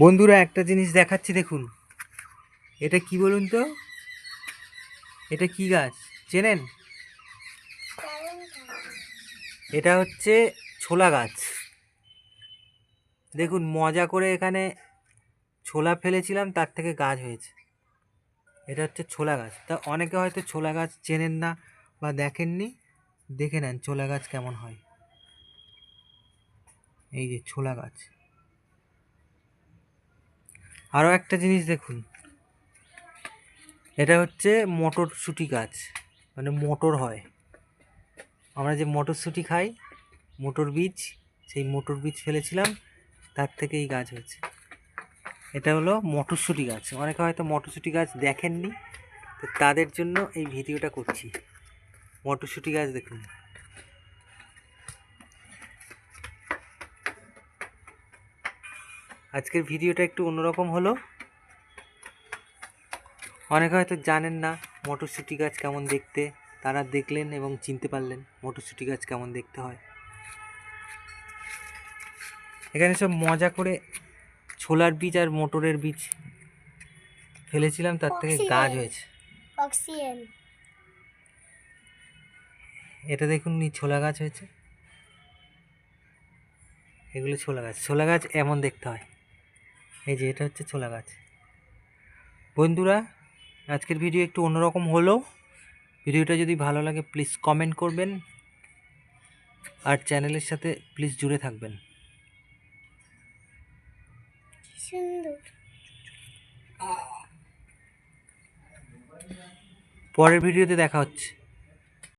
বন্ধুরা, একটা জিনিস দেখাচ্ছি, দেখুন। এটা কি বলুন তো? এটা কি গাছ? চেনেন? এটা হচ্ছে ছোলা গাছ। দেখুন, মজা করে এখানে ছোলা ফেলেছিলাম, তার থেকে গাছ হয়েছে। এটা হচ্ছে ছোলা গাছ। তা অনেকে হয়তো ছোলা গাছ চেনেন না বা দেখেননি। দেখে নেন ছোলা গাছ কেমন হয়। এই যে ছোলা গাছ। আরও একটা জিনিস দেখুন। এটা হচ্ছে মটরশুঁটি গাছ মানে মোটর হয়। আমরা যে মটরশুঁটি খাই, মোটর বীজ, সেই মোটর বীজ ফেলেছিলাম, তার থেকে এই গাছ হয়েছে। এটা হলো মটরশুঁটি গাছ। অনেকে হয়তো মটরশুঁটি গাছ দেখেননি, তো তাদের জন্য এই ভিডিওটা করছি। মটরশুঁটি গাছ দেখুন। আজকের ভিডিওটা একটু অন্যরকম হলো। অনেকে হয়তো জানেন না মটরশুঁটি গাছ কেমন দেখতে। তারা দেখলেন এবং চিনতে পারলেন মটরশুঁটি গাছ কেমন দেখতে হয়। এখানে সব মজা করে ছোলার বীজ আর মোটরের বীজ ফেলেছিলাম তার থেকে গাছ হয়েছে। এটা দেখুন নি ছোলা গাছ হয়েছে। এগুলো ছোলা গাছ। ছোলা গাছ এমন দেখতে হয়। এই যে এটা হচ্ছে ছোলা গাছ। বন্ধুরা আজকের ভিডিও একটু অন্যরকম হলো। ভিডিওটা যদি ভালো লাগে প্লিজ কমেন্ট করবেন। আর চ্যানেলের সাথে প্লিজ জুড়ে থাকবেন। পরের ভিডিওতে দেখা হচ্ছে।